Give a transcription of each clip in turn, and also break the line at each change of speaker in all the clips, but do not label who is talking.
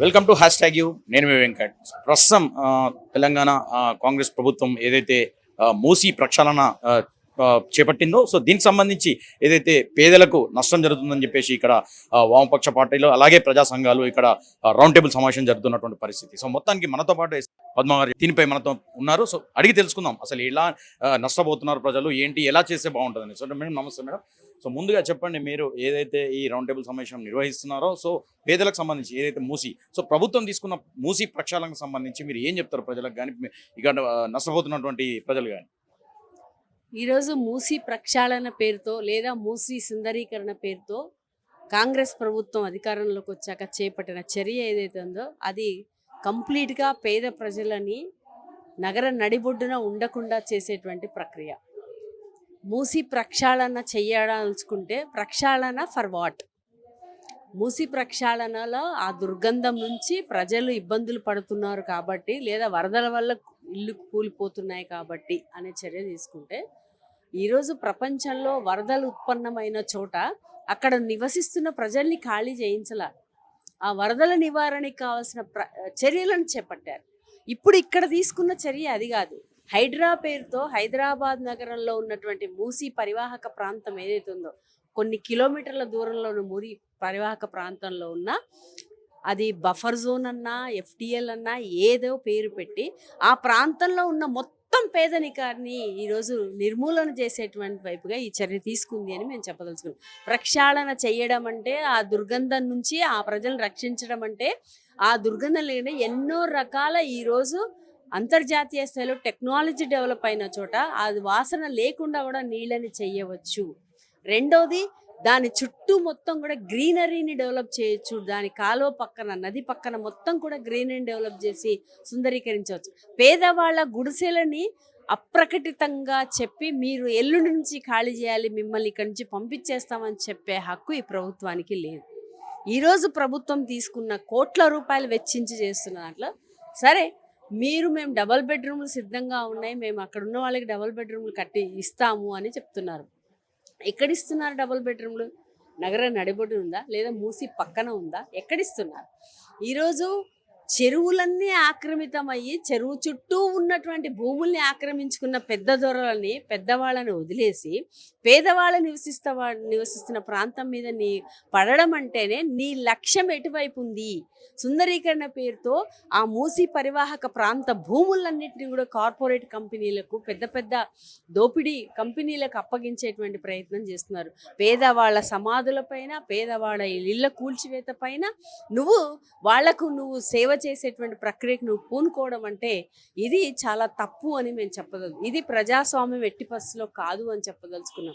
Welcome to hashtag U నేను మీ వెంకట్. ప్రస్తుతం తెలంగాణ కాంగ్రెస్ ప్రభుత్వం ఏదైతే మూసీ ప్రక్షాళన చేపట్టిందో. సో దీనికి సంబంధించి ఏదైతే పేదలకు నష్టం జరుగుతుందని చెప్పేసి ఇక్కడ వామపక్ష పార్టీలు అలాగే ప్రజా సంఘాలు ఇక్కడ రౌండ్ టేబుల్ సమావేశం జరుగుతున్నటువంటి పరిస్థితి. సో మొత్తానికి మనతో పాటు పద్మగారు దీనిపై మనతో ఉన్నారు. సో అడిగి తెలుసుకుందాం. అసలు ఎలా నష్టపోతున్నారు ప్రజలు? ఏంటి? ఎలా చేస్తే బాగుంటుందని. So madam namaste madam. So ముందుగా చెప్పండి మీరు ఏదైతే ఈ రౌండ్ టేబుల్ సమావేశం నిర్వహిస్తున్నారో. సో పేదలకు సంబంధించి ఏదైతే మూసి సో ప్రభుత్వం తీసుకున్న మూసి ప్రక్షాళనకు సంబంధించి మీరు ఏం చెప్తారు ప్రజలకు? కానీ ఇక్కడ నష్టపోతున్నటువంటి ప్రజలు కానీ.
ఈరోజు మూసి ప్రక్షాళన పేరుతో లేదా మూసి సుందరీకరణ పేరుతో కాంగ్రెస్ ప్రభుత్వం అధికారంలోకి వచ్చాక చేపట్టిన చర్య ఏదైతే ఉందో అది కంప్లీట్గా పేద ప్రజలని నగర నడిబొడ్డున ఉండకుండా చేసేటువంటి ప్రక్రియ. మూసి ప్రక్షాళన చెయ్యదలుచుకుంటే ప్రక్షాళన ఫర్ వాట్? మూసి ప్రక్షాళనలో ఆ దుర్గంధం నుంచి ప్రజలు ఇబ్బందులు పడుతున్నారు కాబట్టి లేదా వరదల వల్ల ఇల్లు కూలిపోతున్నాయి కాబట్టి అనే చర్య తీసుకుంటే ఈరోజు ప్రపంచంలో వరదలు ఉత్పన్నమైన చోట అక్కడ నివసిస్తున్న ప్రజల్ని ఖాళీ చేయించాల. ఆ వరదల నివారణకి కావాల్సిన ప్ర చర్యలను చేపట్టారు. ఇప్పుడు ఇక్కడ తీసుకున్న చర్య అది కాదు. హైడ్రా పేరుతో హైదరాబాద్ నగరంలో ఉన్నటువంటి మూసీ పరివాహక ప్రాంతం ఏదైతే ఉందో కొన్ని కిలోమీటర్ల దూరంలో ఉన్న మురి పరివాహక ప్రాంతంలో ఉన్న అది బఫర్ జోన్ అన్నా ఎఫ్టిఎల్ అన్నా ఏదో పేరు పెట్టి ఆ ప్రాంతంలో ఉన్న మొత్తం మొత్తం పేదనికాన్ని ఈరోజు నిర్మూలన చేసేటువంటి వైపుగా ఈ చర్య తీసుకుంది అని మేము చెప్పదలుచుకున్నాం. ప్రక్షాళన చేయడం అంటే ఆ దుర్గంధం నుంచి ఆ ప్రజలను రక్షించడం అంటే ఆ దుర్గంధం లేకుండా ఎన్నో రకాల ఈరోజు అంతర్జాతీయ స్థాయిలో టెక్నాలజీ డెవలప్ అయిన చోట అది వాసన లేకుండా కూడా నీళ్ళని చేయవచ్చు రెండోది దాని చుట్టూ మొత్తం కూడా గ్రీనరీని డెవలప్ చేయొచ్చు. దాని కాలువ పక్కన నది పక్కన మొత్తం కూడా గ్రీనరీని డెవలప్ చేసి సుందరీకరించవచ్చు. పేదవాళ్ళ గుడిసెలని అప్రకటితంగా చెప్పి మీరు ఎల్లుండి నుంచి ఖాళీ చేయాలి మిమ్మల్ని ఇక్కడి నుంచి పంపించేస్తామని చెప్పే హక్కు ఈ ప్రభుత్వానికి లేదు. ఈరోజు ప్రభుత్వం తీసుకున్న కోట్ల రూపాయలు వెచ్చించి చేస్తున్న దాంట్లో సరే మీరు మేము డబల్ బెడ్రూమ్లు సిద్ధంగా ఉన్నాయి మేము అక్కడ ఉన్న వాళ్ళకి డబల్ బెడ్రూమ్లు కట్టి ఇస్తాము అని చెప్తున్నారు. ఎక్కడిస్తున్నారు డబుల్ బెడ్రూమ్లు? నగర నడిబొడ్డు ఉందా? లేదా మూసి పక్కన ఉందా? ఎక్కడిస్తున్నారు? ఈరోజు చెరువులన్నీ ఆక్రమితమయ్యి చెరువు చుట్టూ ఉన్నటువంటి భూముల్ని ఆక్రమించుకున్న పెద్ద దొరలని పెద్దవాళ్ళని వదిలేసి పేదవాళ్ళు నివసిస్త నివసిస్తున్న ప్రాంతం మీద నీ పడడం అంటేనే నీ లక్ష్యం ఎటువైపు ఉంది? సుందరీకరణ పేరుతో ఆ మూసి పరివాహక ప్రాంత భూములన్నింటినీ కూడా కార్పొరేట్ కంపెనీలకు పెద్ద పెద్ద దోపిడీ కంపెనీలకు అప్పగించేటువంటి ప్రయత్నం చేస్తున్నారు. పేదవాళ్ళ సమాధులపైన పేదవాళ్ళ ఇళ్ళ కూల్చివేత పైన నువ్వు వాళ్ళకు నువ్వు సేవ చేసేటువంటి ప్రక్రియకు నువ్వు పూనుకోవడం అంటే ఇది చాలా తప్పు అని మేము చెప్పదలు ఇది ప్రజాస్వామ్యం ఎట్టి పరిస్థితిలో కాదు అని చెప్పదలుచుకున్నాం.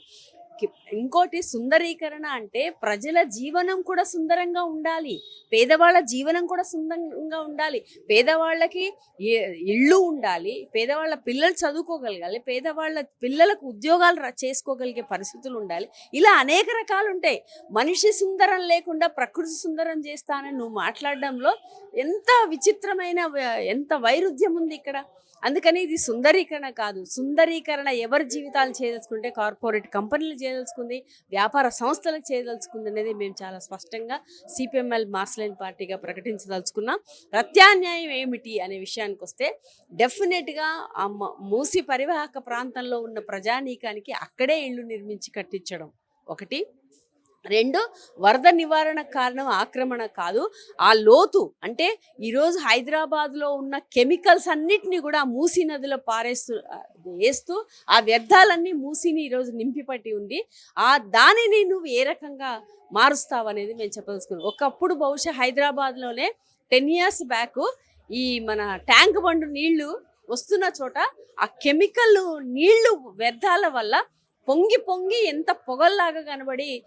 కి- ఇంకోటి సుందరీకరణ అంటే ప్రజల జీవనం కూడా సుందరంగా ఉండాలి. పేదవాళ్ళ జీవనం కూడా సుందరంగా ఉండాలి. పేదవాళ్ళకి ఇళ్ళు ఉండాలి. పేదవాళ్ళ పిల్లలు చదువుకోగలగాలి. పేదవాళ్ళ పిల్లలకు ఉద్యోగాలు చేసుకోగలిగే పరిస్థితులు ఉండాలి. ఇలా అనేక రకాలు ఉంటాయి. మనిషి సుందరం లేకుండా ప్రకృతి సుందరం చేస్తానని నువ్వు మాట్లాడడంలో ఎంత విచిత్రమైన ఎంత వైరుధ్యం ఉంది ఇక్కడ. అందుకని ఇది సుందరీకరణ కాదు. సుందరీకరణ ఎవరి జీవితాలు చేయదలుచుకుంటే కార్పొరేట్ కంపెనీలు చేయదలుచుకుంది వ్యాపార సంస్థలకు చేయదలుచుకుంది అనేది మేము చాలా స్పష్టంగా సిపిఎంఎల్ మార్స్లైన్ పార్టీగా ప్రకటించదలుచుకున్నాం. ప్రత్యామ్నాయం ఏమిటి అనే విషయానికి వస్తే డెఫినెట్గా ఆ మూసి పరివాహక ప్రాంతంలో ఉన్న ప్రజానీకానికి అక్కడే ఇళ్ళు నిర్మించి కట్టించడం. ఒకటి రెండు వరద నివారణ కారణం ఆక్రమణ కాదు. ఆ లోతు అంటే ఈరోజు హైదరాబాద్లో ఉన్న కెమికల్స్ అన్నిటినీ కూడా మూసీ నదిలో పారేస్తూ వేస్తూ ఆ వ్యర్థాలన్నీ మూసీని ఈరోజు నింపిపట్టి ఉంది. ఆ దానిని నువ్వు ఏ రకంగా మారుస్తావు అనేది మేము చెప్పదలుచుకున్నాం. ఒకప్పుడు బహుశా హైదరాబాద్లోనే టెన్ ఇయర్స్ బ్యాక్ ఈ మన ట్యాంక్ బండు నీళ్ళు వస్తున్న చోట ఆ కెమికల్ నీళ్ళు వ్యర్థాల వల్ల పొంగి పొంగి ఎంత పొగల్లాగా కనబడి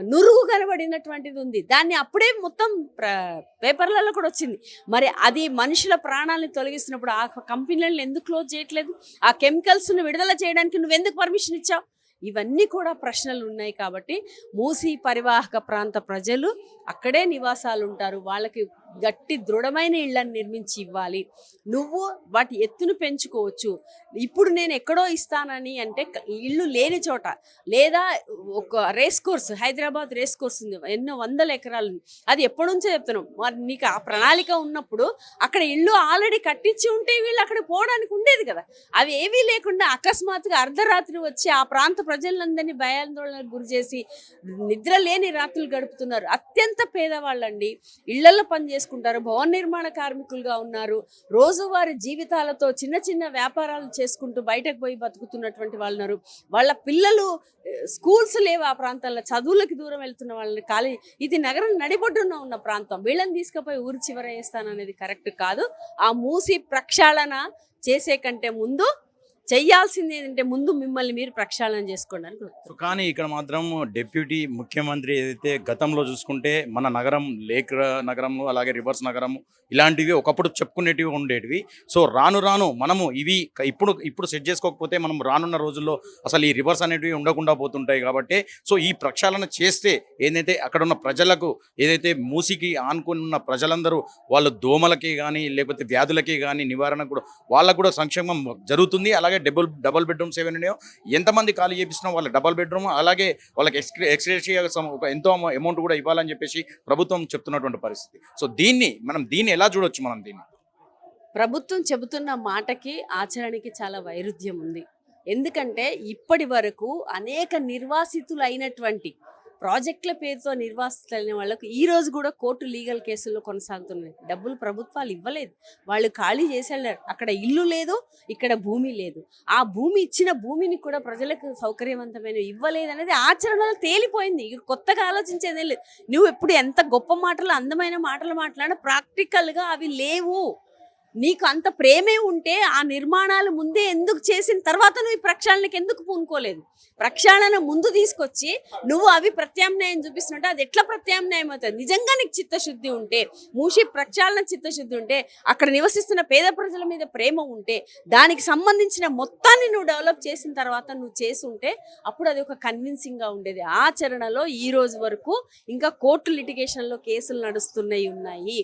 నురుగు కనబడినటువంటిది ఉంది. దాన్ని అప్పుడే మొత్తం ప్ర- పేపర్లలో కూడా వచ్చింది. మరి అది మనుషుల ప్రాణాలను తొలగిస్తున్నప్పుడు ఆ కంపెనీలను ఎందుకు క్లోజ్ చేయట్లేదు? ఆ కెమికల్స్ను విడుదల చేయడానికి నువ్వు ఎందుకు పర్మిషన్ ఇచ్చావు? ఇవన్నీ కూడా ప్రశ్నలు ఉన్నాయి కాబట్టి మూసి పరివాహక ప్రాంత ప్రజలు అక్కడే నివాసాలు ఉంటారు వాళ్ళకి గట్టి దృఢమైన ఇళ్ళని నిర్మించి ఇవ్వాలి. నువ్వు వాటి ఎత్తును పెంచుకోవచ్చు. ఇప్పుడు నేను ఎక్కడో ఇస్తానని అంటే ఇల్లు లేని చోట లేదా ఒక race course Hyderabad race course ఉంది ఎన్నో వందల ఎకరాలు అది ఎప్పటి నుంచో చెప్తున్నాం మరి నీకు ఆ ప్రణాళిక ఉన్నప్పుడు అక్కడ ఇల్లు ఆల్రెడీ కట్టించి ఉంటే వీళ్ళు అక్కడ పోవడానికి ఉండేది కదా. అవి ఏవీ లేకుండా అకస్మాత్తుగా అర్ధరాత్రి వచ్చి ఆ ప్రాంత ప్రజలందరినీ భయాందోళనకు గురి చేసి నిద్ర లేని రాత్రులు గడుపుతున్నారు. అత్యంత పేదవాళ్ళండి. ఇళ్ళలో పని చేసుకుంటారు భవన నిర్మాణ కార్మికులుగా ఉన్నారు. రోజువారి జీవితాలతో చిన్న చిన్న వ్యాపారాలు చేసుకుంటూ బయటకు పోయి బతుకుతున్నటువంటి వాళ్ళు ఉన్నారు వాళ్ళ పిల్లలు స్కూల్స్ లేవు ఆ ప్రాంతాల్లో. చదువులకి దూరం వెళ్తున్న వాళ్ళని ఖాళీ ఇది నగరం నడిబొడ్డున ఉన్న ప్రాంతం. వీళ్ళని తీసుకుపోయి ఊరి చివర వేస్తాననేది కరెక్ట్ కాదు. ఆ మూసి ప్రక్షాళన చేసే కంటే ముందు చెయ్యాల్సింది ఏంటంటే ముందు మిమ్మల్ని మీరు ప్రక్షాళన.
సో కానీ ఇక్కడ మాత్రం డిప్యూటీ ముఖ్యమంత్రి ఏదైతే గతంలో చూసుకుంటే మన నగరం లేక్ నగరము అలాగే రివర్స్ నగరము ఇలాంటివి ఒకప్పుడు చెప్పుకునేటివి ఉండేటివి సో రాను రాను మనము ఇవి ఇప్పుడు ఇప్పుడు సెట్ చేసుకోకపోతే మనం రానున్న రోజుల్లో అసలు ఈ రివర్స్ అనేటివి ఉండకుండా పోతుంటాయి కాబట్టి సో ఈ ప్రక్షాళన చేస్తే ఏంటంటే అక్కడ ఉన్న ప్రజలకు ఏదైతే మూసికి ఆనుకుని ఉన్న ప్రజలందరూ వాళ్ళ దోమలకి కానీ లేకపోతే వ్యాధులకి కానీ నివారణ కూడా వాళ్ళకు కూడా సంక్షేమం జరుగుతుంది అలాగే డబుల్ డబుల్ బెడ్రూమ్స్ ఏమైనా ఉన్నాయో? ఎంతమంది ఖాళీ చేపిస్తున్నా వాళ్ళ డబల్ బెడ్రూమ్ అలాగే వాళ్ళకి ఎక్స్ ఎక్స్గ్రేషియా ఒక ఎంతో అమౌంట్ కూడా ఇవ్వాలని చెప్పేసి ప్రభుత్వం చెప్తున్నటువంటి పరిస్థితి. సో దీన్ని మనం దీన్ని ఎలా చూడొచ్చు మనం దీన్ని?
ప్రభుత్వం చెబుతున్న మాటకి ఆచరణకి చాలా వైరుధ్యం ఉంది. ఎందుకంటే ఇప్పటి వరకు అనేక నిర్వాసితులైనటువంటి ప్రాజెక్టుల పేరుతో నిర్వాసితులైన వాళ్ళకు ఈ రోజు కూడా కోర్టు లీగల్ కేసుల్లో కొనసాగుతున్నాయి. డబ్బులు ప్రభుత్వాలు ఇవ్వలేదు. వాళ్ళు ఖాళీ చేసి వెళ్ళారు. అక్కడ ఇల్లు లేదు ఇక్కడ భూమి లేదు. ఆ భూమి ఇచ్చిన భూమిని కూడా ప్రజలకు సౌకర్యవంతమైన ఇవ్వలేదు అనేది ఆచరణలో తేలిపోయింది. ఇక కొత్తగా ఆలోచించేదే లేదు. నువ్వు ఎప్పుడు ఎంత గొప్ప మాటలు అందమైన మాటలు మాట్లాడినా ప్రాక్టికల్గా అవి లేవు. నీకు అంత ప్రేమే ఉంటే ఆ నిర్మాణాలు ముందే ఎందుకు చేసిన తర్వాత నువ్వు ఈ ప్రక్షాళనకి ఎందుకు పూనుకోలేదు? ప్రక్షాళన ముందు తీసుకొచ్చి నువ్వు అవి ప్రత్యామ్నాయం చూపిస్తున్నట్టు అది ఎట్లా ప్రత్యామ్నాయం అవుతుంది? నిజంగా నీకు చిత్తశుద్ధి ఉంటే మూషి ప్రక్షాళన చిత్తశుద్ధి ఉంటే అక్కడ నివసిస్తున్న పేద ప్రజల మీద ప్రేమ ఉంటే దానికి సంబంధించిన మొత్తాన్ని నువ్వు డెవలప్ చేసిన తర్వాత నువ్వు చేసి ఉంటే అప్పుడు అది ఒక కన్విన్సింగ్గా ఉండేది. ఆచరణలో ఈ రోజు వరకు ఇంకా కోర్టు లిటిగేషన్లో కేసులు నడుస్తున్నాయి ఉన్నాయి.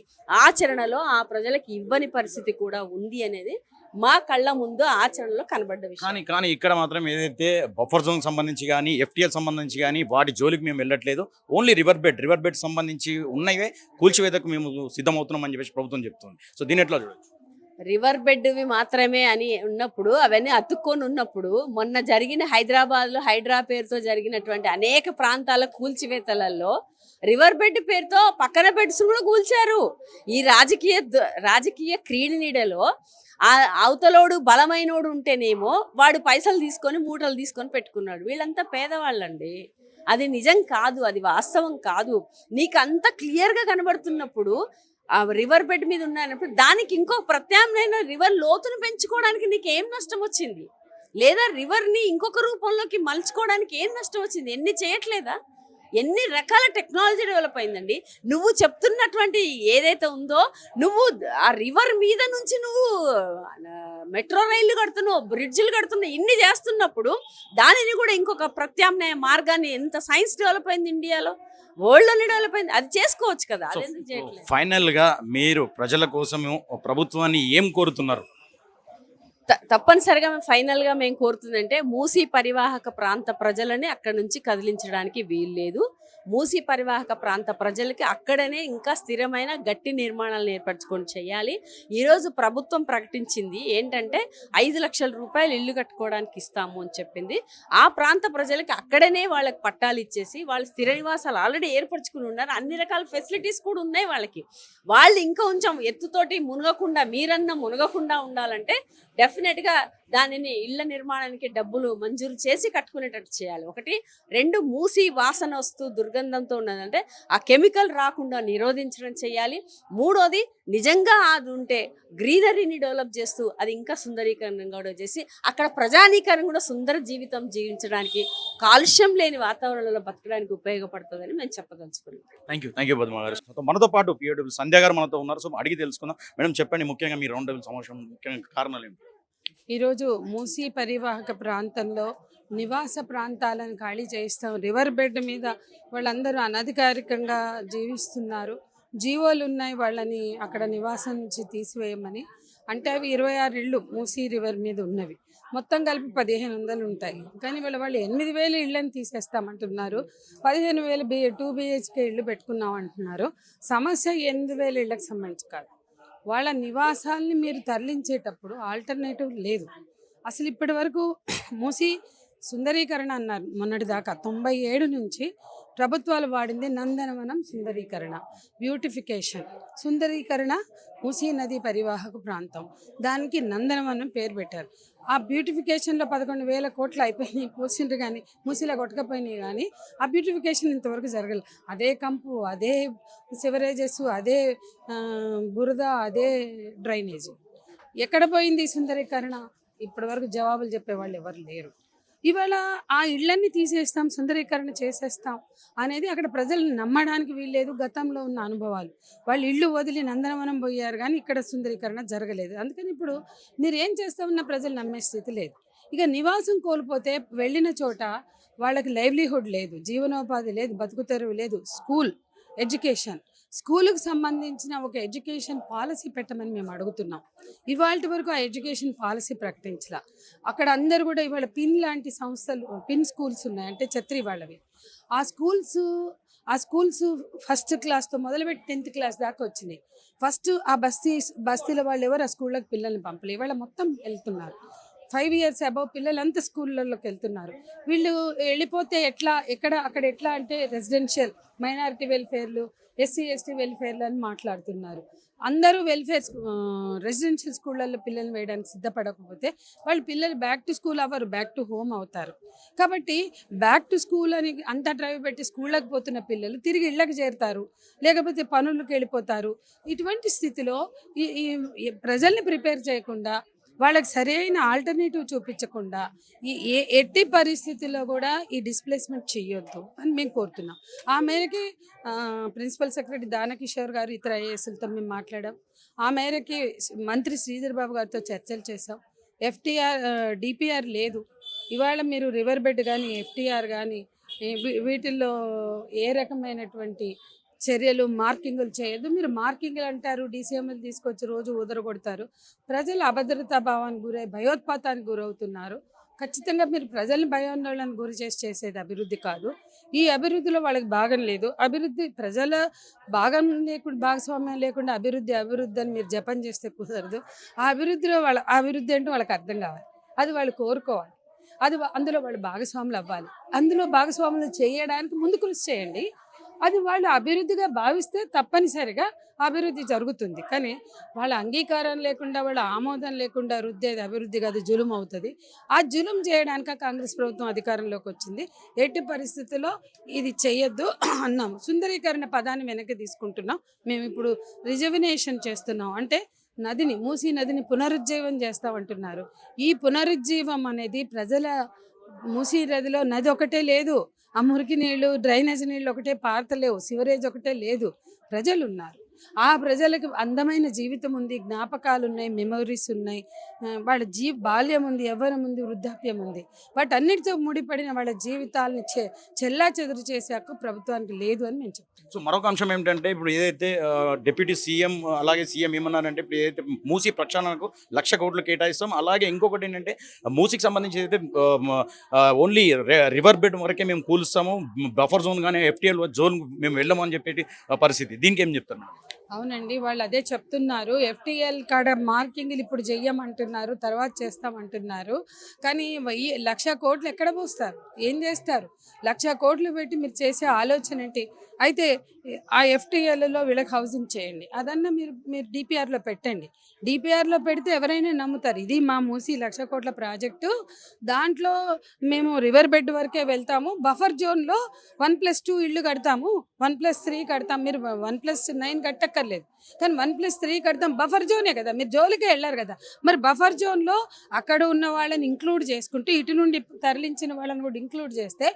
ఆచరణలో ఆ ప్రజలకు ఇవ్వని పరిస్థితి కూడా ఉంది అనేది మా కళ్ళ ముందు ఆచరణలో కనబడ్డ విషయం.
కానీ కానీ ఇక్కడ మాత్రం ఏదైతే బఫర్ జోన్ సంబంధించి కానీ ఎఫ్టీఎల్ సంబంధించి కానీ వాటి జోలికి మేము వెళ్ళట్లేదు. Only river bed river bed సంబంధించి ఉన్నవే కూల్చివేతకు మేము సిద్ధమవుతున్నాం అని చెప్పేసి ప్రభుత్వం చెప్తుంది. సో దీని ఎట్లా చూడొచ్చు?
రివర్ బెడ్వి మాత్రమే అని ఉన్నప్పుడు అవన్నీ అతుక్కొని ఉన్నప్పుడు మొన్న జరిగిన హైదరాబాద్లో హైడ్రా పేరుతో జరిగినటువంటి అనేక ప్రాంతాల కూల్చివేతలలో రివర్ బెడ్ పేరుతో పక్కన బెడ్స్ కూడా కూల్చారు. ఈ రాజకీయ రాజకీయ క్రీడి నీడలో ఆ అవతలోడు బలమైనోడు ఉంటేనేమో వాడు పైసలు తీసుకొని మూటలు తీసుకొని పెట్టుకున్నాడు. వీళ్ళంతా పేదవాళ్ళండి. అది నిజం కాదు అది వాస్తవం కాదు. నీకు అంత క్లియర్గా కనబడుతున్నప్పుడు రివర్ బెడ్ మీద ఉన్నానప్పుడు దానికి ఇంకో ప్రత్యామ్నాయ రివర్ లోతును పెంచుకోవడానికి నీకు ఏం నష్టం వచ్చింది? లేదా రివర్ని ఇంకొక రూపంలోకి మలుచుకోవడానికి ఏం నష్టం వచ్చింది? ఎన్ని చేయట్లేదా? ఎన్ని రకాల టెక్నాలజీ డెవలప్ అయిందండి. నువ్వు చెప్తున్నటువంటి ఏదైతే ఉందో నువ్వు ఆ రివర్ మీద నుంచి నువ్వు మెట్రో రైళ్ళు కడుతున్నావు బ్రిడ్జిలు కడుతున్నావు ఇన్ని చేస్తున్నప్పుడు దానిని కూడా ఇంకొక ప్రత్యామ్నాయ మార్గాన్ని ఎంత సైన్స్ డెవలప్ అయింది ఇండియాలో? వరల్డ్లోనే డెవలప్ అయింది. అది చేసుకోవచ్చు కదా.
సో
అది ఎందుకు చేయట్లేదు?
ఫైనల్గా మీరు ప్రజల కోసము ప్రభుత్వాన్ని ఏం కోరుతున్నారు?
తప్పనిసరిగా మేము ఫైనల్గా మేము కోరుతుందంటే మూసీ పరివాహక ప్రాంత ప్రజలని అక్కడి నుంచి కదిలించడానికి వీల్లేదు మూసీ పరివాహక ప్రాంత ప్రజలకి అక్కడనే ఇంకా స్థిరమైన గట్టి నిర్మాణాలను ఏర్పరచుకొని చేయాలి. ఈరోజు ప్రభుత్వం ప్రకటించింది ఏంటంటే ఐదు లక్షల రూపాయలు ఇల్లు కట్టుకోవడానికి ఇస్తాము అని చెప్పింది. ఆ ప్రాంత ప్రజలకి అక్కడనే వాళ్ళకి పట్టాలు ఇచ్చేసి వాళ్ళు స్థిర నివాసాలు ఆల్రెడీ ఏర్పరచుకుని ఉన్నారు. అన్ని రకాల ఫెసిలిటీస్ కూడా ఉన్నాయి వాళ్ళకి. వాళ్ళు ఇంకా కొంచెం ఎత్తుతోటి మునగకుండా మీరన్నా మునగకుండా ఉండాలంటే డెఫినెట్గా దానిని ఇళ్ళ నిర్మాణానికి డబ్బులు మంజూరు చేసి కట్టుకునేటట్టు చేయాలి. ఒకటి రెండు మూసి వాసన వస్తూ దుర్గంధంతో ఉన్నదంటే ఆ కెమికల్ రాకుండా నిరోధించడం చేయాలి. మూడోది నిజంగా అది ఉంటే గ్రీనరీని డెవలప్ చేస్తూ అది ఇంకా సుందరీకరణం కూడా చేసి అక్కడ ప్రజానీకరణ కూడా సుందర జీవితం జీవించడానికి కాలుష్యం లేని వాతావరణంలో బతకడానికి ఉపయోగపడుతుందని మేము చెప్పదలుచుకున్నాం.
Thank you thank you Padma గారు. మనతో పాటు పిఓడబ్ల్యూ సంధ్య గారు మనతో ఉన్నారు. సో అడిగి తెలుసుకుందాం. మేడం చెప్పండి ముఖ్యంగా మీ రౌండ్ టేబుల్ సమావేశం ముఖ్యంగా కారణాలు ఏంటి?
ఈరోజు మూసీ పరివాహక ప్రాంతంలో నివాస ప్రాంతాలను ఖాళీ చేయిస్తాం. రివర్ బెడ్ మీద వాళ్ళందరూ అనధికారికంగా జీవిస్తున్నారు. జీవోలు ఉన్నాయి వాళ్ళని అక్కడ నివాసం నుంచి తీసివేయమని. అంటే అవి ఇరవై ఆరు ఇళ్ళు మూసీ రివర్ మీద ఉన్నవి. మొత్తం కలిపి పదిహేను వందలు ఉంటాయి. కానీ వీళ్ళ వాళ్ళు ఎనిమిది వేలు ఇళ్ళని తీసేస్తామంటున్నారు. పదిహేను వేలు బి టూ బిహెచ్కే ఇళ్ళు పెట్టుకున్నాం అంటున్నారు. సమస్య ఎనిమిది వేల ఇళ్ళకి సంబంధించి కాదు. వాళ్ళ నివాసాల్ని మీరు తరలించేటప్పుడు ఆల్టర్నేటివ్ లేదు. అసలు ఇప్పటి వరకు మూసి సుందరీకరణ అన్నారు. మొన్నటి దాకా తొంభై ఏడు నుంచి ప్రభుత్వాలు వాడింది నందనవనం సుందరీకరణ బ్యూటిఫికేషన్ సుందరీకరణ మూసీ నది పరివాహక ప్రాంతం. దానికి నందనవనం పేరు పెట్టారు. ఆ బ్యూటిఫికేషన్లో పదకొండు వేల కోట్లు అయిపోయినాయి పూసిండ్రు కానీ మూసీలో కొట్టకపోయినాయి కానీ ఆ బ్యూటిఫికేషన్ ఇంతవరకు జరగలేదు అదే కంపు అదే సివరేజెస్ అదే బురద అదే డ్రైనేజ్ ఎక్కడ పోయింది సుందరీకరణ? ఇప్పటివరకు జవాబులు చెప్పేవాళ్ళు ఎవరు లేరు. ఇవాళ ఆ ఇళ్ళన్నీ తీసేస్తాం సుందరీకరణ చేసేస్తాం అనేది అక్కడ ప్రజల్ని నమ్మడానికి వీల్లేదు. గతంలో ఉన్న అనుభవాలు. వాళ్ళు ఇళ్ళు వదిలి నందనవనం పోయారు కానీ ఇక్కడ సుందరీకరణ జరగలేదు. అందుకని ఇప్పుడు మీరు ఏం చేస్తామన్న ప్రజలు నమ్మే స్థితి లేదు. ఇక నివాసం కోల్పోతే వెళ్ళిన చోట వాళ్ళకి లైవ్లీహుడ్ లేదు జీవనోపాధి లేదు బతుకు తెరువు లేదు స్కూల్ ఎడ్యుకేషన్ స్కూలుకు సంబంధించిన ఒక ఎడ్యుకేషన్ పాలసీ పెట్టమని మేము అడుగుతున్నాం. ఇవాళ వరకు ఆ ఎడ్యుకేషన్ పాలసీ ప్రకటించాల. అక్కడ అందరు కూడా ఇవాళ పిన్ లాంటి సంస్థలు పిన్ స్కూల్స్ ఉన్నాయి. అంటే ఛత్రి వాళ్ళవి. ఆ స్కూల్స్ ఆ స్కూల్స్ ఫస్ట్ క్లాస్తో మొదలుపెట్టి టెన్త్ క్లాస్ దాకా వచ్చినాయి. ఫస్ట్ ఆ బస్తీ బస్తీల వాళ్ళు ఎవరు ఆ స్కూళ్ళకి పిల్లల్ని పంపలే? ఇవాళ మొత్తం వెళ్తున్నారు. ఫైవ్ ఇయర్స్ అబౌవ్ పిల్లలంతా స్కూళ్ళలోకి వెళ్తున్నారు. వీళ్ళు వెళ్ళిపోతే ఎట్లా ఎక్కడ అక్కడ ఎట్లా అంటే రెసిడెన్షియల్ మైనారిటీ వెల్ఫేర్లు ఎస్సీ ఎస్టీ వెల్ఫేర్లు అని మాట్లాడుతున్నారు. అందరూ వెల్ఫేర్ రెసిడెన్షియల్ స్కూళ్ళల్లో పిల్లల్ని వేయడానికి సిద్ధపడకపోతే వాళ్ళు పిల్లలు బ్యాక్ టు స్కూల్ అవ్వరు బ్యాక్ టు హోమ్ అవుతారు. కాబట్టి బ్యాక్ టు స్కూల్ అని అంతా డ్రైవ్ పెట్టి స్కూళ్ళకి పోతున్న పిల్లలు తిరిగి ఇళ్ళకి చేరుతారు లేకపోతే పనులకు వెళ్ళిపోతారు. ఇటువంటి స్థితిలో ఈ ఈ ప్రజల్ని ప్రిపేర్ చేయకుండా వాళ్ళకి సరైన ఆల్టర్నేటివ్ చూపించకుండా ఈ ఏ ఎట్టి పరిస్థితుల్లో కూడా ఈ డిస్ప్లేస్మెంట్ చేయొద్దు అని మేము కోరుతున్నాం. ఆ మేరకి ప్రిన్సిపల్ సెక్రటరీ దానకిషోర్ గారు ఇతర ఐఏఎస్లతో మేము మాట్లాడాం. ఆ మేరకి మంత్రి శ్రీధర్ బాబు గారితో చర్చలు చేసాం ఎఫ్టీఆర్ డిపిఆర్ లేదు. ఇవాళ మీరు రివర్ బెడ్ కానీ ఎఫ్టీఆర్ కానీ వీటిల్లో ఏ రకమైనటువంటి చర్యలు మార్కింగులు చేయదు మీరు మార్కింగ్లు అంటారు డీసీఎంఎల్ తీసుకొచ్చి రోజు ఉదరగొడతారు ప్రజలు అభద్రతా భావానికి గురై భయోత్పాతానికి గురవుతున్నారు. ఖచ్చితంగా మీరు ప్రజల్ని భయాందోళనకు గురి చేసి చేసేది అభివృద్ధి కాదు. ఈ అభివృద్ధిలో వాళ్ళకి భాగం లేదు. అభివృద్ధి ప్రజల భాగం లేకుండా భాగస్వామ్యం లేకుండా అభివృద్ధి అభివృద్ధి అని మీరు జపం చేస్తే కుదరదు. ఆ అభివృద్ధిలో వాళ్ళ అభివృద్ధి అంటే వాళ్ళకి అర్థం కావాలి. అది వాళ్ళు కోరుకోవాలి. అది అందులో వాళ్ళు భాగస్వాములు అవ్వాలి. అందులో భాగస్వాములు చేయడానికి ముందు కృషి చేయండి. అది వాళ్ళు అభివృద్ధిగా భావిస్తే తప్పనిసరిగా అభివృద్ధి జరుగుతుంది. కానీ వాళ్ళ అంగీకారం లేకుండా వాళ్ళ ఆమోదం లేకుండా రుద్దేది అభివృద్ధి కాదు జులుం అవుతుంది. ఆ జులుం చేయడానిక కాంగ్రెస్ ప్రభుత్వం అధికారంలోకి వచ్చింది. ఎట్టి పరిస్థితుల్లో ఇది చేయొద్దు అన్నాము సుందరీకరణ పదాన్ని వెనక్కి తీసుకుంటున్నాం. మేము ఇప్పుడు రిజర్వినేషన్ చేస్తున్నాం. అంటే నదిని మూసీ నదిని పునరుజ్జీవం చేస్తామంటున్నారు. ఈ పునరుజ్జీవం అనేది ప్రజల మూసీ నదిలో నది ఒకటే లేదు. ఆ మురికి నీళ్ళు డ్రైనేజ్ నీళ్ళు ఒకటే పారతలేవు సివరేజ్ ఒకటే లేదు. ప్రజలు ఉన్నారు ఆ ప్రజలకు అందమైన జీవితం ఉంది జ్ఞాపకాలు ఉన్నాయి మెమొరీస్ ఉన్నాయి. వాళ్ళ జీ బాల్యం ఉంది యవ్వనం ఉంది వృద్ధాప్యం ఉంది. వాటన్నిటితో ముడిపడిన వాళ్ళ జీవితాలను చె చెల్లా చెదురు చేసే హక్కు ప్రభుత్వానికి లేదు అని మేము చెప్తున్నాం.
సో మరొక అంశం ఏమిటంటే ఇప్పుడు ఏదైతే డిప్యూటీ సీఎం అలాగే సీఎం ఏమన్నారంటే ఇప్పుడు ఏదైతే మూసీ ప్రక్షాళనకు లక్ష కోట్లు కేటాయిస్తాం అలాగే ఇంకొకటి ఏంటంటే మూసీకి సంబంధించి ఏదైతే ఓన్లీ రివర్ బెడ్ వరకే మేము కూలుస్తాము బఫర్ జోన్ కానీ ఎఫ్టీఎల్ జోన్ మేము వెళ్ళమని చెప్పేటి పరిస్థితి. దీనికి ఏం చెప్తాను
అవునండి వాళ్ళు అదే చెప్తున్నారు. ఎఫ్టీఎల్ కాడ మార్కింగ్లు ఇప్పుడు చెయ్యమంటున్నారు తర్వాత చేస్తామంటున్నారు. కానీ లక్ష కోట్లు ఎక్కడ పోస్తారు? ఏం చేస్తారు? లక్ష కోట్లు పెట్టి మీరు చేసే ఆలోచన ఏంటి? అయితే ఆ ఎఫ్టీఎల్లో వీళ్ళకి హౌసింగ్ చేయండి. అదన్నా మీరు మీరు డిపిఆర్లో పెట్టండి. డిపిఆర్లో పెడితే ఎవరైనా నమ్ముతారు ఇది మా మూసి లక్ష కోట్ల ప్రాజెక్టు. దాంట్లో మేము రివర్ బెడ్ వరకే వెళ్తాము. బఫర్ జోన్లో వన్ ప్లస్ టూ ఇళ్ళు కడతాము. వన్ ప్లస్ త్రీ కడతాం. మీరు వన్ ప్లస్ నైన్ పర్లేదు. కానీ వన్ ప్లస్ త్రీ కడతాం. బఫర్ జోనే కదా. మీరు జోలికే వెళ్ళారు కదా. మరి బఫర్ జోన్లో అక్కడ ఉన్న వాళ్ళని ఇంక్లూడ్ చేసుకుంటూ ఇటు నుండి తరలించిన వాళ్ళని కూడా ఇంక్లూడ్ చేస్తే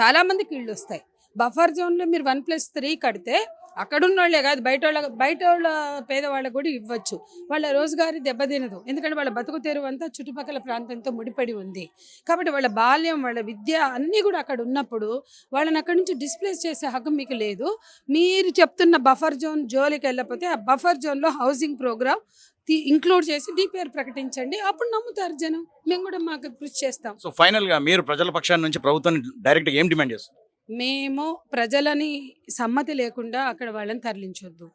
చాలామందికి ఇళ్ళు వస్తాయి. బఫర్ జోన్లో మీరు వన్ ప్లస్ త్రీ కడితే అక్కడున్న వాళ్ళే కాదు బయట వాళ్ళ బయట వాళ్ళ పేదవాళ్ళకు కూడా ఇవ్వచ్చు. వాళ్ళ రోజుగారి దెబ్బతినదు. ఎందుకంటే వాళ్ళ బతుకు తెరువు అంతా చుట్టుపక్కల ప్రాంతంతో ముడిపడి ఉంది. కాబట్టి వాళ్ళ బాల్యం వాళ్ళ విద్య అన్నీ కూడా అక్కడ ఉన్నప్పుడు వాళ్ళని అక్కడి నుంచి డిస్ప్లేస్ చేసే హక్కు మీకు లేదు. మీరు చెప్తున్న బఫర్ జోన్ జోలికి వెళ్ళకపోతే ఆ బఫర్ జోన్లో హౌసింగ్ ప్రోగ్రామ్ ఇంక్లూడ్ చేసి డిపిఆర్ ప్రకటించండి. అప్పుడు నమ్ముతారు జనం. మేము కూడా మాకు కృషి చేస్తాం.
సో ఫైనల్గా మీరు ప్రజల పక్షాన్ని నుంచి ప్రభుత్వం డైరెక్ట్గా ఏం డిమాండ్ చేస్తారు
మేము ప్రజలని సమ్మతి లేకుండా అక్కడ వాళ్ళని తరలించొద్దు.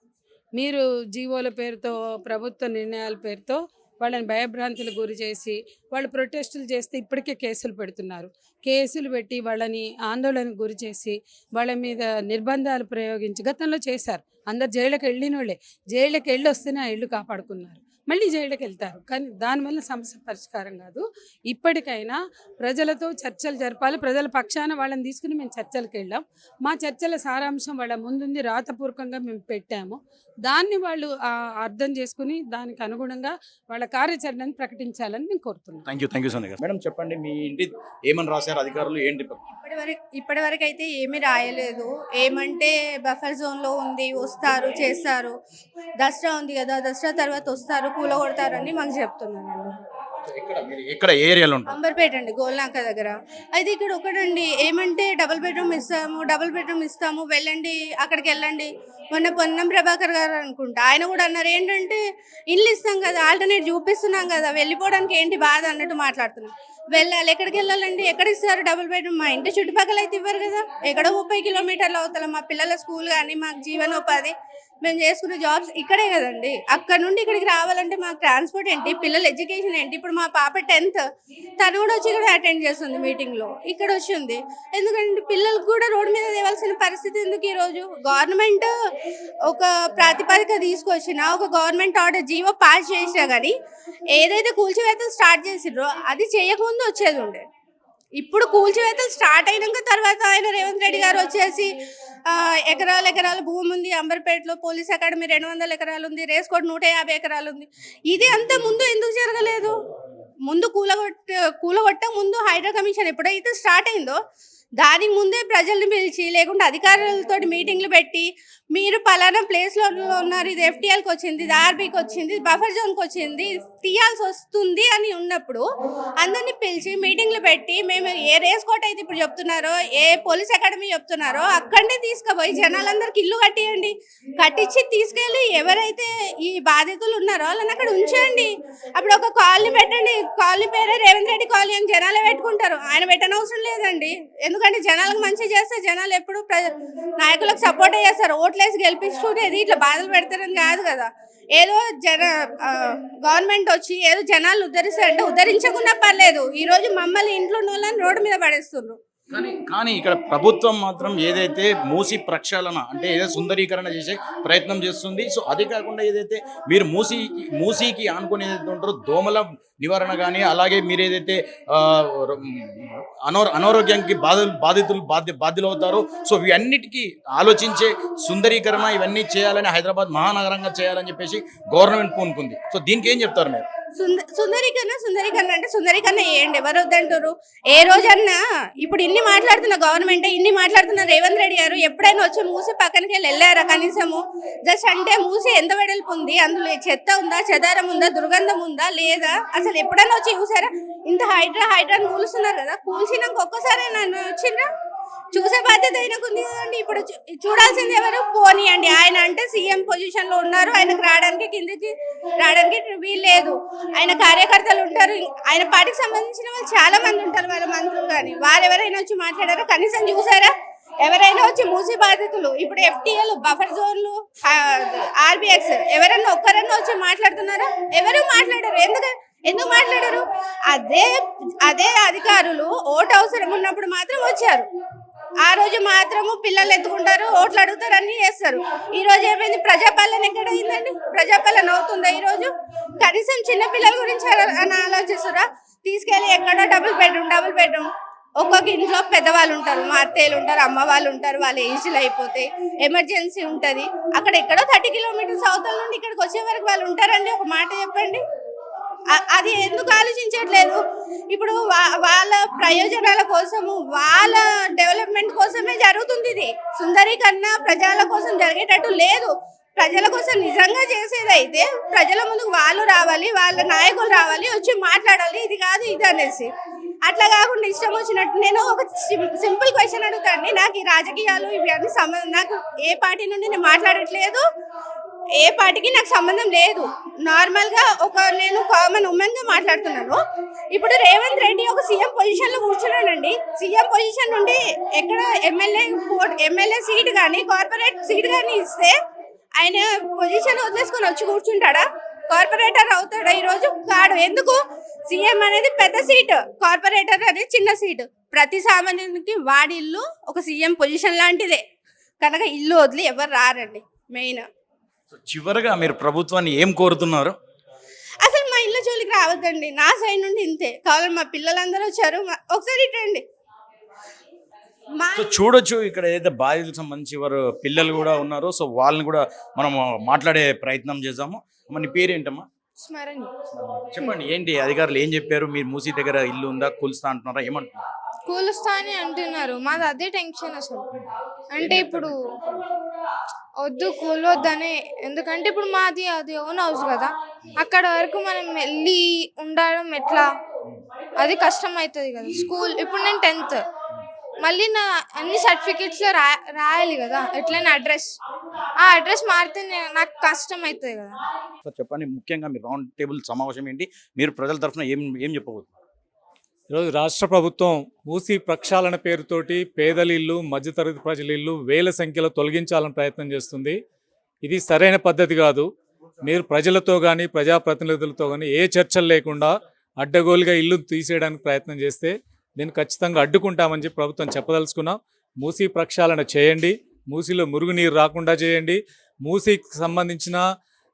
మీరు జీవోల పేరుతో ప్రభుత్వ నిర్ణయాల పేరుతో వాళ్ళని భయభ్రాంతులు గురి చేసి వాళ్ళు ప్రొటెస్టులు చేస్తే ఇప్పటికే కేసులు పెడుతున్నారు. కేసులు పెట్టి వాళ్ళని ఆందోళనకు గురి చేసి వాళ్ళ మీద నిర్బంధాలు ప్రయోగించి గతంలో చేశారు. అందరు జైళ్ళకి వెళ్ళిన వాళ్ళే జైళ్ళకి వెళ్ళి వస్తేనే ఆ ఇల్లు కాపాడుకున్నారు. మళ్ళీ జైలుకి వెళ్తారు కానీ దానివల్ల సమస్య పరిష్కారం కాదు. ఇప్పటికైనా ప్రజలతో చర్చలు జరపాలి. ప్రజల పక్షాన వాళ్ళని తీసుకుని మేము చర్చలకు వెళ్ళాం మా చర్చల సారాంశం వాళ్ళ ముందుంది రాతపూర్వకంగా మేము పెట్టాము. దాన్ని వాళ్ళు ఆ, అర్థం చేసుకుని దానికి అనుగుణంగా వాళ్ళ కార్యాచరణను ప్రకటించాలని మేము కోరుతున్నాం
thank you thank you Sonia గారు. మేడం చెప్పండి మీ ఇంటి ఏమని రాశారు అధికారులు ఏంటి
ఇప్పటి వరకు ఇప్పటి వరకు అయితే ఏమీ రాయలేదు. ఏమంటే బఫర్ జోన్లో ఉంది వస్తారు చేస్తారు. దసరా ఉంది కదా దసరా తర్వాత వస్తారు కూల కొడతారని మాకు చెప్తున్నారండి.
ఇక్కడ ఏరియాలో
అంబర్పేట అండి గోల్నాక దగ్గర. అయితే ఇక్కడ ఒకటండి ఏమంటే డబుల్ బెడ్రూమ్ ఇస్తాము డబుల్ బెడ్రూమ్ ఇస్తాము వెళ్ళండి అక్కడికి వెళ్ళండి. మొన్న పొన్నం ప్రభాకర్ గారు అనుకుంటా ఆయన కూడా అన్నారు ఏంటంటే ఇల్లు ఇస్తాం కదా ఆల్టర్నేట్ చూపిస్తున్నాం కదా వెళ్ళిపోవడానికి ఏంటి బాధ? అన్నట్టు మాట్లాడుతున్నాం. వెళ్ళాలి ఎక్కడికి వెళ్ళాలండి? ఎక్కడ ఇస్తారు డబుల్ బెడ్రూమ్? మా ఇంటి చుట్టుపక్కల అయితే ఇవ్వరు కదా. ఎక్కడో ముప్పై కిలోమీటర్లు అవుతాం మా పిల్లల స్కూల్ కానీ మాకు జీవనోపాధి. మేము చేసుకునే జాబ్స్ ఇక్కడే కదండి. అక్కడ నుండి ఇక్కడికి రావాలంటే మాకు ట్రాన్స్పోర్ట్ ఏంటి? పిల్లల ఎడ్యుకేషన్ ఏంటి? ఇప్పుడు మా పాప టెన్త్ తను కూడా వచ్చి ఇక్కడ అటెండ్ చేస్తుంది మీటింగ్లో. ఇక్కడ వచ్చింది. ఎందుకంటే పిల్లలకు కూడా రోడ్డు మీద తేవాల్సిన పరిస్థితి ఎందుకు ఈరోజు గవర్నమెంట్ ఒక ప్రాతిపదిక తీసుకొచ్చిన ఒక గవర్నమెంట్ ఆర్డర్ జీవో పాస్ చేసినా కానీ ఏదైతే కూల్చివేతలు స్టార్ట్ చేసిండ్రో అది చేయకముందు వచ్చేది ఉండే. ఇప్పుడు కూల్చివేతలు స్టార్ట్ అయినాక తర్వాత ఆయన రేవంత్ రెడ్డి గారు వచ్చేసి ఎకరాల ఎకరాల భూమి ఉంది అంబర్పేటలో పోలీస్ అకాడమీ రెండు వందల ఎకరాలు ఉంది రేస్ కోట్ నూట యాభై ఎకరాలు ఉంది. ఇది అంత ముందు ఎందుకు జరగలేదు? ముందు కూలగొట్ట కూలగొట్ట ముందు హైడ్రా కమిషన్ ఎప్పుడైతే స్టార్ట్ అయిందో దానికి ముందే ప్రజల్ని పిలిచి లేకుంటే అధికారులతో మీటింగ్లు పెట్టి మీరు పలానా ప్లేస్లో ఉన్నారు ఇది ఎఫ్టీఎల్కి వచ్చింది ఇది ఆర్బీకి వచ్చింది బఫర్ జోన్కి వచ్చింది తీయాల్సి వస్తుంది అని ఉన్నప్పుడు అందరినీ పిలిచి మీటింగ్లు పెట్టి మేము ఏ రేస్ కోట్ అయితే ఇప్పుడు చెప్తున్నారో ఏ పోలీస్ అకాడమీ చెప్తున్నారో అక్కడనే తీసుకుపోయి జనాలందరికి ఇల్లు కట్టియండి. కట్టించి తీసుకెళ్ళి ఎవరైతే ఈ బాధితులు ఉన్నారో వాళ్ళని అక్కడ ఉంచండి అప్పుడు ఒక కాలనీ పెట్టండి. కాలనీ పేరే రేవంత్ రెడ్డి కాలనీ అని జనాలే పెట్టుకుంటారు. ఆయన పెట్టనవసరం లేదండి. ఎందుకంటే జనాలకు మంచి చేస్తే జనాలు ఎప్పుడు నాయకులకు సపోర్ట్ చేస్తారు. ఓట్లేసి గెలిపించుకునేది ఇట్లా బాధలు పెడతారని కాదు కదా. ఏదో జన గవర్నమెంట్ వచ్చి ఏదో జనాలు ఉద్ధరిస్తారంటే ఉద్ధరించకుండా పర్లేదు. ఈ రోజు మమ్మల్ని ఇంట్లో ఉన్న వాళ్ళని రోడ్డు మీద పడేస్తున్నారు
కానీ కానీ ఇక్కడ ప్రభుత్వం మాత్రం ఏదైతే మూసి ప్రక్షాళన అంటే ఏదో సుందరీకరణ చేసే ప్రయత్నం చేస్తుంది. సో అది కాకుండా ఏదైతే మీరు మూసి మూసీకి ఆనుకుని ఏదైతే ఉంటారో దోమల నివారణ కానీ అలాగే మీరు ఏదైతే అనో అనారోగ్యానికి బాధ బాధితులు బాధ్య బాధ్యులు అవుతారో సో ఇవన్నిటికీ ఆలోచించే సుందరీకరణ ఇవన్నీ చేయాలని హైదరాబాద్ మహానగరంగా చేయాలని చెప్పేసి గవర్నమెంట్ పూనుకుంది. సో దీనికి ఏం చెప్తారు మీరు?
సుంద సుందరి కన్నా అంటే సుందరి కన్నా వేయండి ఎవరు వద్దంటారు? ఏ రోజన్నా ఇప్పుడు ఇన్ని మాట్లాడుతున్న గవర్నమెంట్ ఇన్ని మాట్లాడుతున్న రేవంత్ రెడ్డి గారు ఎప్పుడైనా వచ్చి మూసి పక్కనకి వెళ్ళి వెళ్ళారా కనీసము? జస్ట్ అంటే మూసి ఎంత వెడల్పు ఉంది? అందులో చెత్త ఉందా? చెదారం ఉందా? దుర్గంధం ఉందా? లేదా? అసలు ఎప్పుడైనా వచ్చి చూసారా? ఇంత హైడ్రా హైడ్రా కూలుస్తున్నారు కదా? కూల్చినాక ఒక్కసారి నన్ను వచ్చిండ్రా? చూసే బాధ్యత ఆయనకు ఉంది కదండి. ఇప్పుడు చూడాల్సింది ఎవరు? పోనీయండి ఆయన అంటే సీఎం పొజిషన్లో ఉన్నారు. ఆయనకు రావడానికి కిందకి రావడానికి వీలు లేదు. ఆయన కార్యకర్తలు ఉంటారు. ఆయన పార్టీకి సంబంధించిన వాళ్ళు చాలా మంది ఉంటారు. వాళ్ళ మంత్రులు కానీ వారు ఎవరైనా వచ్చి మాట్లాడారా. కనీసం చూసారా? ఎవరైనా వచ్చి మూసి బాధితులు. ఇప్పుడు ఎఫ్టీఎల్ బఫర్ జోన్లు ఆర్బిఎస్ ఎవరైనా ఒక్కరైనా వచ్చి మాట్లాడుతున్నారా? ఎవరు మాట్లాడారు? ఎందుకంటే ఎందుకు మాట్లాడారు? అదే అదే అధికారులు ఓటు అవసరం ఉన్నప్పుడు మాత్రం వచ్చారు. ఆ రోజు మాత్రము పిల్లలు ఎత్తుకుంటారు ఓట్లు అడుగుతారు అన్ని చేస్తారు. ఈ రోజు ఏమైంది? ప్రజాపాలన ఎక్కడ అయిందండి ప్రజాపాలన అవుతుందా ఈ రోజు? కనీసం చిన్న పిల్లల గురించి అని ఆలోచిస్తురా? తీసుకెళ్ళి ఎక్కడో డబుల్ బెడ్రూమ్ డబుల్ బెడ్రూమ్ ఒక్కొక్క ఇంట్లో పెద్దవాళ్ళు ఉంటారు మా అత్తయ్యలు ఉంటారు అమ్మ వాళ్ళు ఉంటారు వాళ్ళ ఏజ్లు అయిపోతాయి ఎమర్జెన్సీ ఉంటుంది. అక్కడ ఎక్కడో థర్టీ కిలోమీటర్స్ అవతల నుండి ఇక్కడికి వచ్చే వరకు వాళ్ళు ఉంటారండి ఒక మాట చెప్పండి. అది ఎందుకు ఆలోచించట్లేదు? ఇప్పుడు వా- వాళ్ళ ప్రయోజనాల కోసము వాళ్ళ డెవలప్మెంట్ కోసమే జరుగుతుంది ఇది. సుందరీకరణ ప్రజల కోసం జరిగేటట్టు లేదు. ప్రజల కోసం నిజంగా చేసేది అయితే ప్రజల ముందుకు వాళ్ళు రావాలి వాళ్ళ నాయకులు రావాలి వచ్చి మాట్లాడాలి. ఇది కాదు ఇది అనేసి. అట్లా కాకుండా ఇష్టం వచ్చినట్టు నేను ఒక సింపుల్ క్వశ్చన్ అడుగుతాను నాకు ఈ రాజకీయాలు ఇవి అన్ని సంబంధం నాకు ఏ పార్టీ నుండి నేను మాట్లాడట్లేదు. ఏ పార్టీకి నాకు సంబంధం లేదు. నార్మల్గా ఒక నేను కామన్ ఉమెన్గా మాట్లాడుతున్నాను. ఇప్పుడు రేవంత్ రెడ్డి ఒక సీఎం పొజిషన్లో కూర్చున్నాడండి. సీఎం పొజిషన్ నుండి ఎక్కడ ఎమ్మెల్యే ఎమ్మెల్యే సీట్ కానీ కార్పొరేట్ సీట్ కానీ ఇస్తే ఆయన పొజిషన్ వదిలేసుకొని వచ్చి కూర్చుంటాడా? కార్పొరేటర్ అవుతాడా ఈరోజు? కాడు. ఎందుకు? సీఎం అనేది పెద్ద సీట్. కార్పొరేటర్ అనేది చిన్న సీట్. ప్రతి సామాన్యునికి వాడి ఇల్లు ఒక సీఎం పొజిషన్ లాంటిదే. కనుక ఇల్లు వదిలి ఎవరు రారండి? మెయిన్
సో చివరగా మీరు ప్రభుత్వాన్ని ఏం కోరుతున్నారు?
అసలు మా ఇల్లు జోలికి రావద్దండి. నా సైడ్ నుండి ఇంతే. కావాలి మా పిల్లలందరూ వచ్చారు. మా- ఒకసారి ఇటండి. మా
సో చూడొచ్చు ఇక్కడ ఏదైతే బాధితులకు సంబంధించి వారు పిల్లలు కూడా ఉన్నారు సో వాళ్ళని కూడా మనం మాట్లాడే ప్రయత్నం చేద్దాము. అమ్మ నీ పేరేంటమ్మా?
స్మరణి.
చెప్పండి ఏంటి అధికారులు ఏం చెప్పారు? మీరు మూసీ దగ్గర ఇల్లు ఉందా? కూల్స్తా అంటున్నారా? ఏమంటున్నారు?
కూలుస్తా అని అంటున్నారు. మాది అదే టెన్షన్ అసలు. అంటే ఇప్పుడు వద్దు కూలొద్దని. ఎందుకంటే ఇప్పుడు మాది అది ఓన్ హౌస్ కదా. అక్కడ వరకు మనం వెళ్ళి ఉండడం ఎట్లా? అది కష్టం అవుతుంది కదా. స్కూల్ ఇప్పుడు నేను టెన్త్. మళ్ళీ నా అన్ని సర్టిఫికెట్స్లో రా రాయాలి కదా. ఎట్లయినా అడ్రస్. ఆ అడ్రస్ మారితే నాకు కష్టం అవుతుంది కదా.
సార్ చెప్పండి. ముఖ్యంగా మీరు రౌండ్ టేబుల్ సమావేశం ఏంటి? మీరు ప్రజల తరఫున ఏం ఏం చెప్పబోతున్నారు?
ఈరోజు రాష్ట్ర ప్రభుత్వం మూసి ప్రక్షాళన పేరుతోటి పేదల ఇల్లు మధ్యతరగతి ప్రజల ఇల్లు వేల సంఖ్యలో తొలగించాలని ప్రయత్నం చేస్తుంది. ఇది సరైన పద్ధతి కాదు. మీరు ప్రజలతో కానీ ప్రజాప్రతినిధులతో కానీ ఏ చర్చలు లేకుండా అడ్డగోలుగా ఇల్లు తీసేయడానికి ప్రయత్నం చేస్తే దీన్ని ఖచ్చితంగా అడ్డుకుంటామని చెప్పి ప్రభుత్వం చెప్పదలుచుకున్నాం. మూసీ ప్రక్షాళన చేయండి. మూసీలో మురుగునీరు రాకుండా చేయండి. మూసీకి సంబంధించిన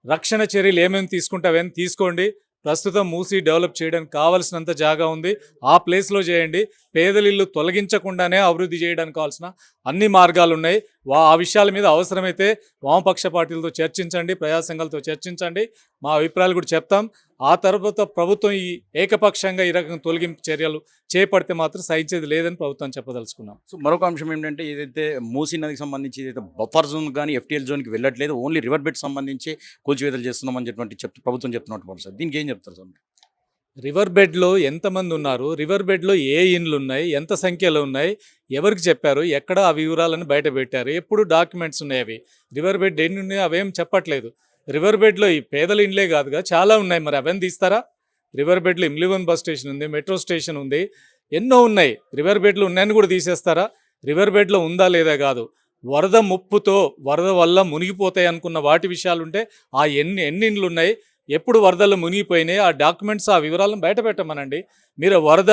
రక్షణ చర్యలు ఏమేమి తీసుకుంటావేమి తీసుకోండి. ప్రస్తుతం మూసి డెవలప్ చేయడానికి కావలసినంత జాగా ఉంది. ఆ ప్లేస్లో చేయండి. పేదలిల్లు తొలగించకుండానే అభివృద్ధి చేయడానికి కావాల్సిన అన్ని మార్గాలు ఉన్నాయి వా ఆ విషయాల మీద అవసరమైతే వామపక్ష పార్టీలతో చర్చించండి ప్రజాసంఘాలతో చర్చించండి. మా అభిప్రాయాలు కూడా చెప్తాం. ఆ తర్వాత ప్రభుత్వం ఈ ఏకపక్షంగా ఈ రకం తొలగింపు చర్యలు చేపడితే మాత్రం సహించేది లేదని ప్రభుత్వం చెప్పదలుచుకున్నాం.
సో మరొక అంశం ఏంటంటే ఏదైతే మూసీ నదికి సంబంధించి ఏదైతే బఫర్ జోన్ కానీ ఎఫ్టీఎల్ జోన్కి వెళ్ళట్లేదు ఓన్లీ రివర్ బెడ్ సంబంధించి కూల్చివేతలు చేస్తున్నామని చెప్పి చెప్తూ ప్రభుత్వం చెప్తున్నట్టు సార్. దీనికి ఏం చెప్తారు సార్?
రివర్ బెడ్లో ఎంతమంది ఉన్నారు? రివర్ బెడ్లో ఏ ఇండ్లు ఉన్నాయి? ఎంత సంఖ్యలో ఉన్నాయి? ఎవరికి చెప్పారు? ఎక్కడ ఆ వివరాలను బయట పెట్టారు? ఎప్పుడు డాక్యుమెంట్స్ ఉన్నాయి అవి? రివర్ బెడ్ ఎన్ని ఉన్నాయి? అవేం చెప్పట్లేదు. రివర్ బెడ్లో ఈ పేదల ఇండ్లే కాదుగా చాలా ఉన్నాయి. మరి అవన్నీ తీస్తారా? రివర్ బెడ్లో ఇమ్లివన్ బస్ స్టేషన్ ఉంది మెట్రో స్టేషన్ ఉంది. ఎన్నో ఉన్నాయి. రివర్ బెడ్లు ఉన్నాయని కూడా తీసేస్తారా? రివర్ బెడ్లో ఉందా లేదా కాదు. వరద ముప్పుతో వరద వల్ల మునిగిపోతాయి అనుకున్న వాటి విషయాలు ఉంటే ఆ ఎన్ని ఎన్నిండ్లు ఉన్నాయి? ఎప్పుడు వరదలు మునిగిపోయినాయి? ఆ డాక్యుమెంట్స్ ఆ వివరాలను బయట పెట్టమనండి. మీరు వరద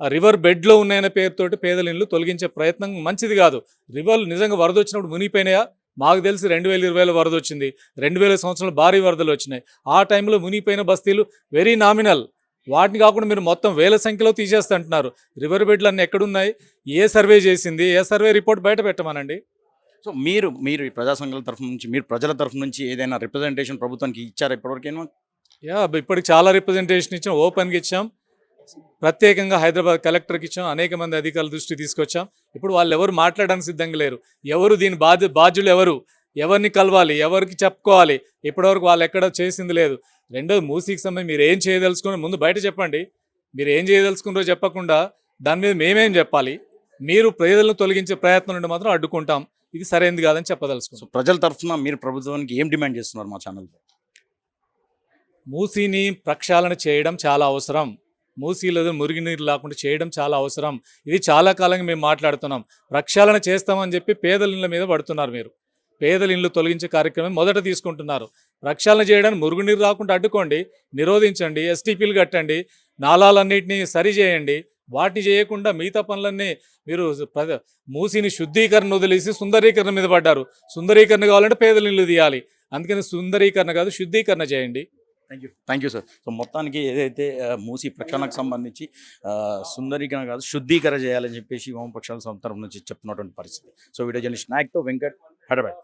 రివర్ బెడ్లో ఉన్నాయనే పేరుతోటి పేదల ఇల్లు తొలగించే ప్రయత్నం మంచిది కాదు. రివర్లు నిజంగా వరద వచ్చినప్పుడు మునిగిపోయినాయా? మాకు తెలిసి రెండు వేల ఇరవైలో వరద వచ్చింది. రెండు వేల సంవత్సరంలో భారీ వరదలు వచ్చినాయి. ఆ టైంలో మునిగిపోయిన బస్తీలు వెరీ నామినల్. వాటిని కాకుండా మీరు మొత్తం వేల సంఖ్యలో తీసేస్తుంటున్నారు. రివర్ బెడ్లు అన్నీ ఎక్కడున్నాయి? ఏ సర్వే చేసింది? ఏ సర్వే రిపోర్ట్ బయట పెట్టమనండి?
సో మీరు మీరు ఈ ప్రజా సంఘాల తరఫు నుంచి మీరు ప్రజల తరఫు నుంచి ఏదైనా రిప్రజెంటేషన్ ప్రభుత్వానికి ఇచ్చారా ఇప్పటివరకేమో?
యా ఇప్పటికి చాలా రిప్రజెంటేషన్ ఇచ్చాం. ఓపెన్గా ఇచ్చాం. ప్రత్యేకంగా హైదరాబాద్ కలెక్టర్కి ఇచ్చాం అనేక మంది అధికారుల దృష్టి తీసుకొచ్చాం. ఇప్పుడు వాళ్ళు ఎవరు మాట్లాడడానికి సిద్ధంగా లేరు. ఎవరు దీని బాధ్య బాధ్యులు ఎవరు? ఎవరిని కలవాలి? ఎవరికి చెప్పుకోవాలి? ఇప్పటివరకు వాళ్ళు ఎక్కడ చేసింది లేదు. రెండోది మూసీకి సంబంధించి మీరు ఏం చేయదలుచుకుని ముందు బయట చెప్పండి. మీరు ఏం చేయదలుచుకున్నారో చెప్పకుండా దాని మీద మేమేం చెప్పాలి? మీరు ప్రజలను తొలగించే ప్రయత్నం నుండి మాత్రం అడ్డుకుంటాం. ఇది సరైనది కాదని
సో
చెప్పదలుచుకున్నాం
ప్రజల తరఫున మీరు ప్రభుత్వానికి ఏం డిమాండ్ చేస్తున్నారు మా ఛానల్
మూసీని ప్రక్షాళన చేయడం చాలా అవసరం. మూసీలో మురుగునీరు లేకుండా చేయడం చాలా అవసరం. ఇది చాలా కాలంగా మేము మాట్లాడుతున్నాం. ప్రక్షాళన చేస్తామని చెప్పి పేదల ఇళ్ళ మీద పడుతున్నారు మీరు. పేదల ఇళ్ళు తొలగించే కార్యక్రమం మొదట తీసుకుంటున్నారు. ప్రక్షాళన చేయడానికి మురుగునీరు రాకుండా అడ్డుకోండి నిరోధించండి ఎస్టీపీలు కట్టండి నాలాలన్నింటినీ సరి చేయండి వాటిని చేయకుండా మిగతా పనులన్నీ మీరు ప్ర- మూసిని శుద్ధీకరణ వదిలేసి సుందరీకరణ మీద పడ్డారు. సుందరీకరణ కావాలంటే పేదల ఇల్లు తీయాలి. అందుకని సుందరీకరణ కాదు శుద్ధీకరణ చేయండి.
Thank you thank you sir so మొత్తానికి ఏదైతే మూసి ప్రక్షాళనకు సంబంధించి సుందరీకరణ కాదు శుద్ధీకరణ చేయాలని చెప్పేసి వామపక్షాల సంతరం నుంచి చెప్తున్నటువంటి పరిస్థితి. సో వీడియో జర్నలిస్ట్ నాయక్తో వెంకట్ హైదరాబాద్.